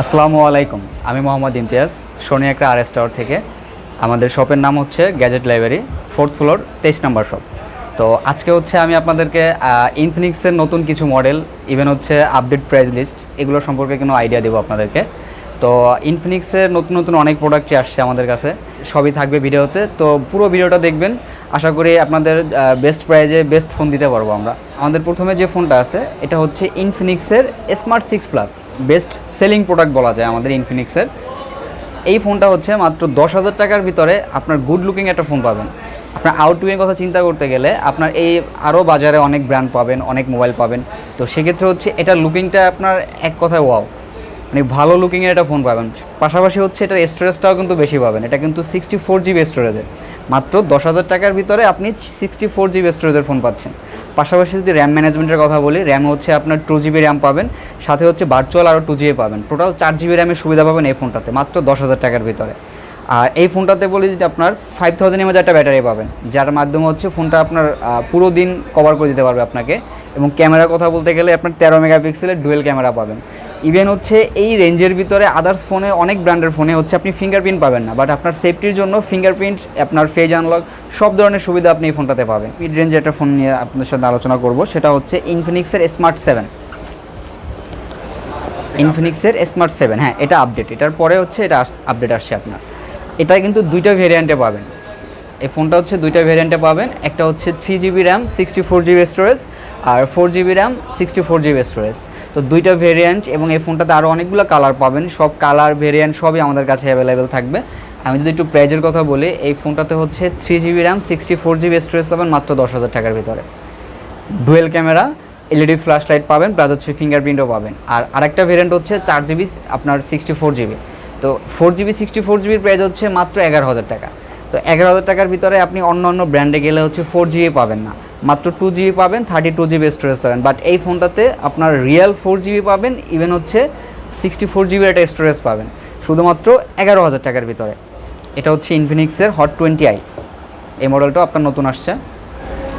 আসসালামু আলাইকুম, আমি মোহাম্মদ ইমতিয়াজ সোনি একটা আর টাওয়ার থেকে। আমাদের শপের নাম হচ্ছে গ্যাজেট লাইব্রেরি, ফোর্থ ফ্লোর, তেইশ নাম্বার শপ। তো আজকে হচ্ছে আমি আপনাদেরকে ইনফিনিক্সের নতুন কিছু মডেল ইভেন হচ্ছে আপডেট প্রাইস লিস্ট এগুলো সম্পর্কে কোনো আইডিয়া দেবো আপনাদেরকে। তো ইনফিনিক্সের নতুন নতুন অনেক প্রোডাক্টই আসছে আমাদের কাছে। সবই থাকবে ভিডিওতে। তো, পুরো ভিডিওটা দেখবেন। আশা করি আপনাদের বেস্ট প্রাইজে বেস্ট ফোন দিতে পারব আমরা। আমাদের প্রথমে যে ফোনটা আছে, এটা হচ্ছে ইনফিনিক্সের smart six plus best selling product বলা যায় আমাদের ইনফিনিক্সের এই ফোনটা হচ্ছে মাত্র দশ হাজার টাকার ভিতরে আপনার গুড লুকিং একটা ফোন পাবেন। আপনার আউটলুকিংয়ের কথা চিন্তা করতে গেলে আপনার এই আরও বাজারে অনেক ব্র্যান্ড পাবেন, অনেক মোবাইল পাবেন। তো সেক্ষেত্রে হচ্ছে এটা লুকিংটা আপনার এক কথায় ওয়াও মানে ভালো লুকিংয়ের একটা ফোন পাবেন। পাশাপাশি হচ্ছে এটার স্টোরেজটাও কিন্তু বেশি পাবেন। এটা কিন্তু সিক্সটি ফোর জিবি স্টোরেজের মাত্র দশ হাজার টাকার ভিতরে আপনি সিক্সটি ফোর জিবি স্টোরেজের ফোন পাচ্ছেন। পাশাপাশি যদি র্যাম ম্যানেজমেন্টের কথা বলি র্যাম হচ্ছে আপনার টু জিবি র্যাম পাবেন, সাথে হচ্ছে ভার্চুয়াল আরও টু জিবি পাবেন। টোটাল চার জিবি র্যামের সুবিধা পাবেন এই ফোনটাতে মাত্র দশ হাজার টাকার ভিতরে। আর এই ফোনটাতে বলি যদি আপনার ফাইভ থাউজেন্ড এমএজ একটা ব্যাটারি পাবেন, যার মাধ্যমে হচ্ছে ফোনটা আপনার পুরো দিন কভার করে দিতে পারবে আপনাকে। এবং ক্যামেরার কথা বলতে গেলে আপনার তেরো মেগাপিক্সেলের ডুয়েল ক্যামেরা পাবেন। ইভেন হচ্ছে এই রেঞ্জের ভিতরে আদার্স ফোনে অনেক ব্র্যান্ডের ফোনে হচ্ছে আপনি ফিঙ্গারপ্রিন্ট পাবেন না। বাট আপনার সেফটির জন্য ফিঙ্গারপ্রিন্ট আপনার ফেজ আনলক সব ধরনের সুবিধা আপনি এই ফোনটাতে পাবেন। মিড রেঞ্জে একটা ফোন নিয়ে আপনাদের সাথে আলোচনা করব, সেটা হচ্ছে ইনফিনিক্সের স্মার্ট সেভেন ইনফিনিক্সের স্মার্ট সেভেন হ্যাঁ এটা আপডেট এটার পরে হচ্ছে এটা আপডেট আসছে আপনার। এটা কিন্তু দুইটা ভেরিয়েন্টে পাবেন। এই ফোনটা হচ্ছে দুইটা ভেরিয়েন্টে পাবেন। একটা হচ্ছে three GB RAM sixty four GB storage আর four GB RAM sixty four GB storage তো দুইটা ভেরিয়েন্ট এবং এই ফোনটাতে আরও অনেকগুলো কালার পাবেন। সব কালার ভেরিয়েন্ট সবই আমাদের কাছে অ্যাভেলেবেল থাকবে। আমি যদি একটু প্রাইজের কথা বলি, এই ফোনটাতে হচ্ছে three GB RAM sixty four GB storage পাবেন মাত্র দশ হাজার টাকার ভিতরে। Dual camera LED flash light পাবেন প্লাস হচ্ছে ফিঙ্গারপ্রিন্টও পাবেন। আর আরেকটা ভেরিয়েন্ট হচ্ছে চার জিবি আপনার সিক্সটি ফোর জিবি তো ফোর জিবি সিক্সটি ফোর জিবির প্রাইস হচ্ছে মাত্র এগারো হাজার টাকা। তো এগারো হাজার টাকার ভিতরে আপনি অন্য অন্য ব্র্যান্ডে গেলে হচ্ছে ফোর জিবি পাবেন না। মাত্র টু জিবি পাবেন থার্টি টু জিবি স্টোরেজ পাবেন। বাট এই ফোনটাতে আপনার রিয়েল ফোর জিবি পাবেন ইভেন হচ্ছে সিক্সটি ফোর জিবির একটা স্টোরেজ পাবেন। শুধুমাত্র এগারো হাজার টাকার ভিতরে। এটা হচ্ছে ইনফিনিক্সের হট টোয়েন্টি আই এই মডেলটাও আপনার নতুন আসছে।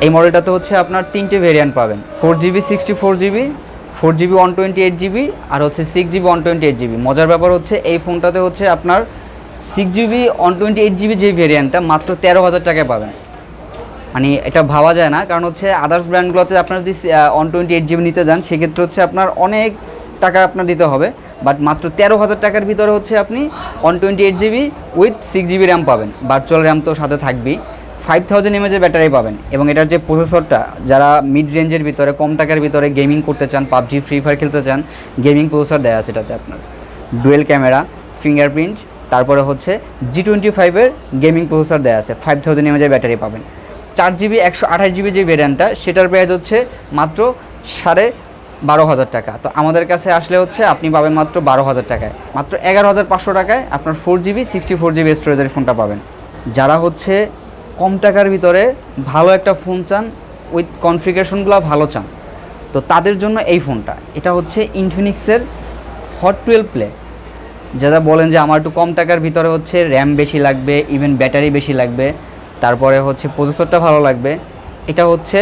এই মডেলটাতে হচ্ছে আপনার তিনটে ভেরিয়েন্ট পাবেন। Four GB sixty four GB four GB one twenty eight GB আর হচ্ছে six GB one twenty eight GB মজার ব্যাপার হচ্ছে এই ফোনটাতে হচ্ছে আপনার six GB one twenty eight GB যে ভেরিয়েন্টটা মাত্র তেরো হাজার টাকায় পাবেন। মানে এটা ভাবা যায় না। কারণ হচ্ছে আদার্স ব্র্যান্ডগুলোতে আপনার যদি ওয়ান টোয়েন্টি এইট জিবি নিতে যান, সেক্ষেত্রে হচ্ছে আপনার অনেক টাকা আপনার দিতে হবে। বাট মাত্র তেরো হাজার টাকার ভিতরে হচ্ছে আপনি one twenty eight GB with six GB RAM পাবেন। ভার্চুয়াল র্যাম তো সাথে থাকবেই। ফাইভ থাউজেন্ড এমএজের ব্যাটারি পাবেন। এবং এটার যে প্রসেসরটা যারা মিড রেঞ্জের ভিতরে, কম টাকার ভিতরে গেমিং করতে চান, পাবজি ফ্রি ফায়ার খেলতে চান গেমিং প্রসেসর দেওয়া আছে এটাতে আপনার। ডুয়েল ক্যামেরা ফিঙ্গারপ্রিন্ট তারপরে হচ্ছে জি টোয়েন্টি ফাইভের গেমিং প্রসেসর দেওয়া আছে। ফাইভ থাউজেন্ড এমএজের ব্যাটারি পাবেন। চার জিবি, একশো আঠাশ জিবি যে ভেরিয়েন্টটা সেটার প্রাইস হচ্ছে মাত্র সাড়ে বারো হাজার টাকা। তো আমাদের কাছে আসলে হচ্ছে আপনি পাবেন মাত্র বারো হাজার টাকায়। মাত্র এগারো হাজার পাঁচশো টাকায় আপনার four GB sixty four GB স্টোরেজের ফোনটা পাবেন। যারা হচ্ছে কম টাকার ভিতরে ভালো একটা ফোন চান উইথ কনফিগারেশনগুলো ভালো চান, তো তাদের জন্য এই ফোনটা এটা হচ্ছে ইনফিনিক্সের হট টুয়েলভ প্লে যারা বলেন যে আমার একটু কম টাকার ভিতরে হচ্ছে র্যাম বেশি লাগবে ইভেন ব্যাটারি বেশি লাগবে তারপরে হচ্ছে প্রসেসরটা ভালো লাগবে। এটা হচ্ছে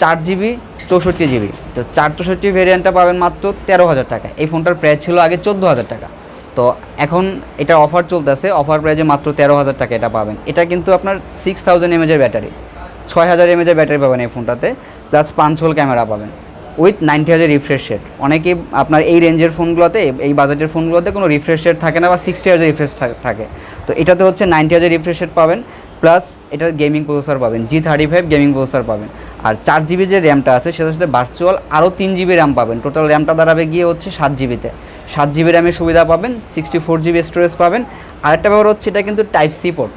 চার জিবি চৌষট্টি জিবি তো চার চৌষট্টি ভেরিয়েন্টটা পাবেন মাত্র তেরো হাজার টাকা। এই ফোনটার প্রাইস ছিল আগে চোদ্দ হাজার টাকা। তো এখন এটা অফার চলতেছে অফার প্রাইজে মাত্র তেরো হাজার টাকা এটা পাবেন। এটা কিন্তু আপনার সিক্স থাউজেন্ড এমএজের ব্যাটারি ছয় হাজার এমএজের ব্যাটারি পাবেন এই ফোনটাতে। প্লাস পাঁচ হোল ক্যামেরা পাবেন। উইথ নাইনটি হাজার রিফ্রেশ রেট অনেকে আপনার এই রেঞ্জের ফোনগুলোতে, এই বাজেটের ফোনগুলোতে কোনো রিফ্রেশ রেট থাকে না বা সিক্সটি হাজার রিফ্রেশ থাকে তো এটাতে হচ্ছে নাইনটি হাজার রিফ্রেশ রেট পাবেন। প্লাস এটা গেমিং প্রসেসর পাবেন G thirty five gaming processor পাবেন। আর চার জিবি যে র্যামটা আছে সেটার সাথে ভার্চুয়াল আরও তিন জিবি র্যাম পাবেন। টোটাল র্যামটা দাঁড়াবে গিয়ে হচ্ছে সাত জিবিতে সাত জিবি র্যামের সুবিধা পাবেন সিক্সটি ফোর জিবি স্টোরেজ পাবেন। আরেকটা ব্যাপার হচ্ছে এটা কিন্তু টাইপ সি পোর্ট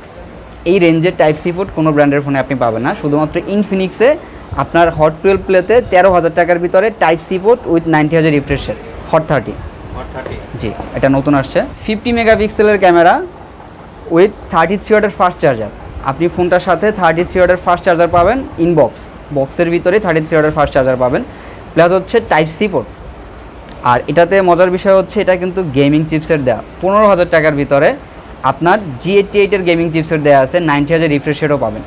এই রেঞ্জের টাইপ সি পোর্ট কোনো ব্র্যান্ডের ফোনে আপনি পাবেন না। শুধুমাত্র ইনফিনিক্সে আপনার হট টুয়েলভ প্লেতে তেরো হাজার টাকার ভিতরে type C port with ninety হাজার রিফ্রেশের হট থার্টি জি এটা নতুন আসছে। ফিফটি মেগাপিক্সেলের ক্যামেরা উইথ থার্টি থ্রি ওয়াটের ফাস্ট চার্জার আপনি ফোনটার সাথে থার্টি থ্রি ওয়াটের ফাস্ট চার্জার পাবেন ইনবক্স বক্সের ভিতরে থার্টি থ্রি ওয়াটের ফাস্ট চার্জার পাবেন। প্লাস হচ্ছে টাইপ সি পোর্ট আর এটাতে মজার বিষয় হচ্ছে এটা কিন্তু গেমিং চিপসের দেওয়া পনেরো হাজার টাকার ভিতরে আপনার জি এইটটি এইটের গেমিং চিপসের দেওয়া আছে নাইনটি হাজার রিফ্রেশেরও পাবেন।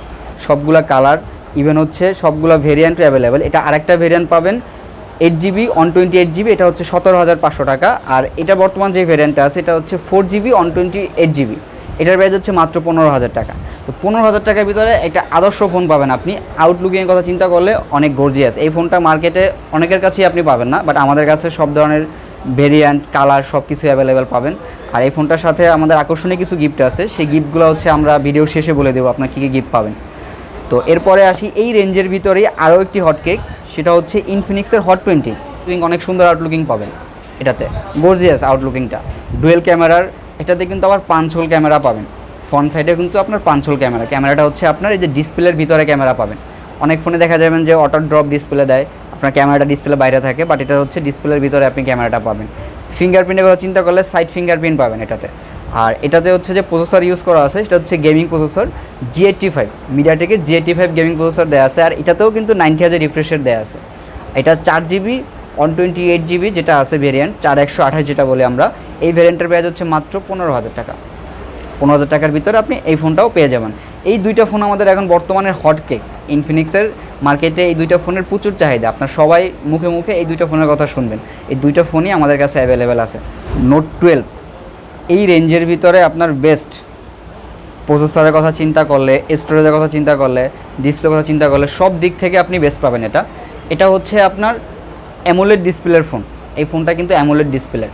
সবগুলা কালার ইভেন হচ্ছে সবগুলো ভেরিয়েন্টও অ্যাভেলেবেল এটা আরেকটা ভেরিয়েন্ট পাবেন eight GB one twenty eight GB এটা হচ্ছে সতেরো হাজার পাঁচশো টাকা। আর এটা বর্তমান যে ভ্যারিয়েন্টটা আছে, এটা হচ্ছে four GB one twenty eight GB এটার প্রাইস হচ্ছে মাত্র পনেরো হাজার টাকা। তো পনেরো হাজার টাকার ভিতরে একটা আদর্শ ফোন পাবেন আপনি। আউটলুকিংয়ের কথা চিন্তা করলে অনেক গর্জিয়াস এই ফোনটা মার্কেটে অনেকের কাছেই আপনি পাবেন না বাট আমাদের কাছে সব ধরনের ভেরিয়েন্ট কালার সব কিছু অ্যাভেলেবেল পাবেন। আর এই ফোনটার সাথে আমাদের আকর্ষণীয় কিছু গিফট আছে। সেই গিফটগুলো হচ্ছে আমরা ভিডিও শেষে বলে দেবো আপনার কী কী গিফট পাবেন। তো এরপরে আসি এই রেঞ্জের ভিতরেই আরও একটি হট কেক সেটা হচ্ছে ইনফিনিক্সের হট টোয়েন্টি অনেক সুন্দর আউটলুকিং পাবেন এটাতে। গর্জিয়াস আউটলুকিংটা ডুয়েল ক্যামেরার এটাতে কিন্তু আবার পাঁচ ক্যামেরা পাবেন। ফ্রন্ট সাইডে কিন্তু আপনার পাঞ্চল ক্যামেরা। ক্যামেরাটা হচ্ছে আপনার এই যে ডিসপ্লের ভিতরে ক্যামেরা পাবেন। অনেক ফোনে দেখা যাবেন যে অটো ড্রপ ডিসপ্লে দেয়, আপনার ক্যামেরাটা ডিসপ্লে বাইরে থাকে বাট এটা হচ্ছে ডিসপ্লের ভিতরে আপনি ক্যামেরাটা পাবেন। ফিঙ্গারপ্রিন্টের কথা চিন্তা করলে সাইড ফিঙ্গারপ্রিন্ট পাবেন এটাতে। আর এটাতে হচ্ছে যে প্রসেসর ইউজ করা আছে, সেটা হচ্ছে gaming processor G eighty five মিডিয়াটেকের G eighty five gaming processor দেওয়া আছে, আর এটাতেও কিন্তু নাইনটি হাজার রিফ্রেশের দেওয়া আছে। এটা চার GB one twenty eight GB যেটা আছে ভেরিয়েন্ট চার একশো আঠাশ যেটা বলি আমরা, এই ভেরিয়েন্টের প্রাইস হচ্ছে মাত্র পনেরো হাজার টাকা। পনেরো হাজার টাকার ভিতরে আপনি এই ফোনটাও পেয়ে যাবেন। এই দুইটা ফোন আমাদের এখন বর্তমানে হট কেক ইনফিনিক্সের মার্কেটে এই দুইটা ফোনের প্রচুর চাহিদা। আপনার সবাই মুখে মুখে এই দুইটা ফোনের কথা শুনবেন। এই দুইটা ফোনই আমাদের কাছে অ্যাভেলেবেল আছে। নোট টুয়েলভ এই রেঞ্জের ভিতরে আপনার বেস্ট প্রসেসরের কথা চিন্তা করলে স্টোরেজের কথা চিন্তা করলে ডিসপ্লের কথা চিন্তা করলে সব দিক থেকে আপনি বেস্ট পাবেন এটা। এটা হচ্ছে আপনার অ্যামোলেড ডিসপ্লের ফোন এই ফোনটা কিন্তু অ্যামোলেড ডিসপ্লে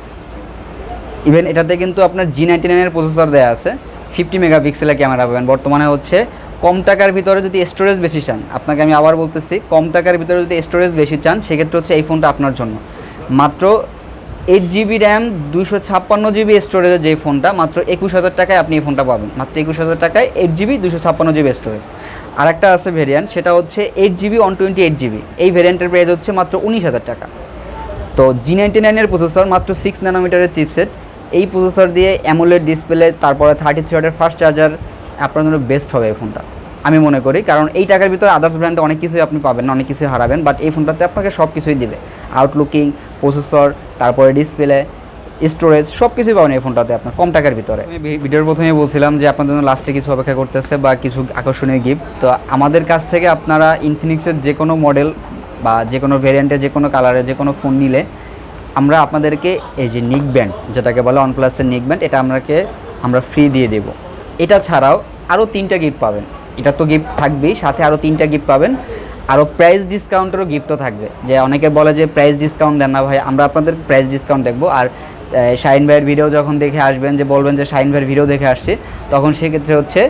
ইভেন এটাতে কিন্তু আপনার জি নাইনটি নাইনের প্রসেসর দেওয়া আছে ফিফটি মেগাপিক্সেলের ক্যামেরা পাবেন। বর্তমানে হচ্ছে কম টাকার ভিতরে যদি স্টোরেজ বেশি চান, আপনাকে আমি আবার বলতেছি, কম টাকার ভিতরে যদি স্টোরেজ বেশি চান, সেক্ষেত্রে হচ্ছে এই ফোনটা আপনার জন্য। মাত্র এইট জিবি র্যাম দুশো ছাপ্পান্ন জিবি স্টোরেজের যে ফোনটা মাত্র একুশ হাজার টাকায় আপনি এই ফোনটা পাবেন। মাত্র একুশ হাজার টাকায় এইট জিবি দুশো ছাপ্পান্ন জিবি স্টোরেজ আর একটা আছে ভেরিয়েন্ট সেটা হচ্ছে eight GB one twenty eight GB এই ভেরিয়েন্টের প্রাইস হচ্ছে মাত্র উনিশ হাজার টাকা। তো জি নাইনটি নাইনের প্রসেসর মাত্র সিক্স ন্যানোমিটারের চিপসেট এই প্রসেসর দিয়ে অ্যামোলেড ডিসপ্লে তারপরে থার্টি থ্রি ওয়াটের ফাস্ট চার্জার আপনার জন্য বেস্ট হবে এই ফোনটা আমি মনে করি। কারণ এই টাকার ভিতরে আদার্স ব্র্যান্ডে অনেক কিছুই আপনি পাবেন, অনেক কিছুই হারাবেন বাট এই ফোনটাতে আপনাকে সব কিছুই দিবে। আউটলুকিং প্রসেসর তারপরে ডিসপ্লে স্টোরেজ সব কিছুই পাবেন এই ফোনটাতে আপনার, কম টাকার ভিতরে। আমি ভিডিওর প্রথমে বলছিলাম যে আপনার জন্য লাস্টে কিছু অপেক্ষা করতেছে বা কিছু আকর্ষণীয় গিফট তো আমাদের কাছ থেকে আপনারা ইনফিনিক্সের যে কোনো মডেল বা যে কোনো ভেরিয়েন্টের যে কোনো কালারের যে কোনো ফোন নিলে আমরা আপনাদেরকে এই যে নিক ব্যান্ড যেটাকে বলে ওয়ান প্লাসের নিক ব্যান্ড এটা আমাকে আমরা ফ্রি দিয়ে দেব। এটা ছাড়াও আরও তিনটা গিফট পাবেন। এটা তো গিফট থাকবেই, সাথে আরও তিনটা গিফট পাবেন। আরও প্রাইস ডিসকাউন্টেরও গিফটও থাকবে। যে অনেকে বলে যে প্রাইস ডিসকাউন্ট দেন না ভাই, আমরা আপনাদের প্রাইস ডিসকাউন্ট দেখব। আর শাইন ভাইয়ের ভিডিও যখন দেখে আসবেন, যে বলবেন যে শাহিন ভাইয়ের ভিডিও দেখে আসছি, তখন সেক্ষেত্রে হচ্ছে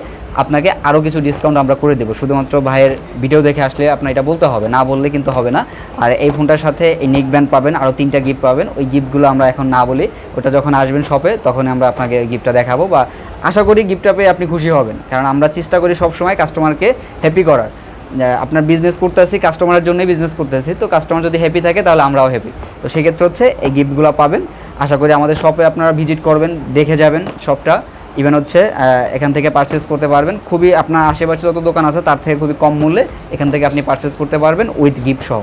আপনাকে আরও কিছু ডিসকাউন্ট আমরা করে দেবো। শুধুমাত্র ভাইয়ের ভিডিও দেখে আসলে আপনার এটা বলতে হবে, না বললে কিন্তু হবে না। আর এই ফোনটার সাথে এই নেক ব্যান্ড পাবেন আরও তিনটা গিফট পাবেন। ওই গিফটগুলো আমরা এখন না বলি, ওটা যখন আসবেন শপে তখন আমরা আপনাকে গিফটটা দেখাবো বা আশা করি গিফটটা পেয়ে আপনি খুশি হবেন। কারণ আমরা চেষ্টা করি সবসময় কাস্টমারকে হ্যাপি করার। আপনার বিজনেস করতে করতেছি কাস্টমারের জন্যই বিজনেস করতেছি। তো কাস্টমার যদি হ্যাপি থাকে, তাহলে আমরাও হ্যাপি তো সেক্ষেত্রে হচ্ছে এই গিফটগুলো পাবেন। আশা করি আমাদের শপে আপনারা ভিজিট করবেন, দেখে যাবেন শপটা ইভেন হচ্ছে এখান থেকে পারচেস করতে পারবেন। খুবই আপনার আশেপাশে যত দোকান আছে, তার থেকে খুবই কম মূল্যে এখান থেকে আপনি পারচেস করতে পারবেন উইথ গিফট সহ।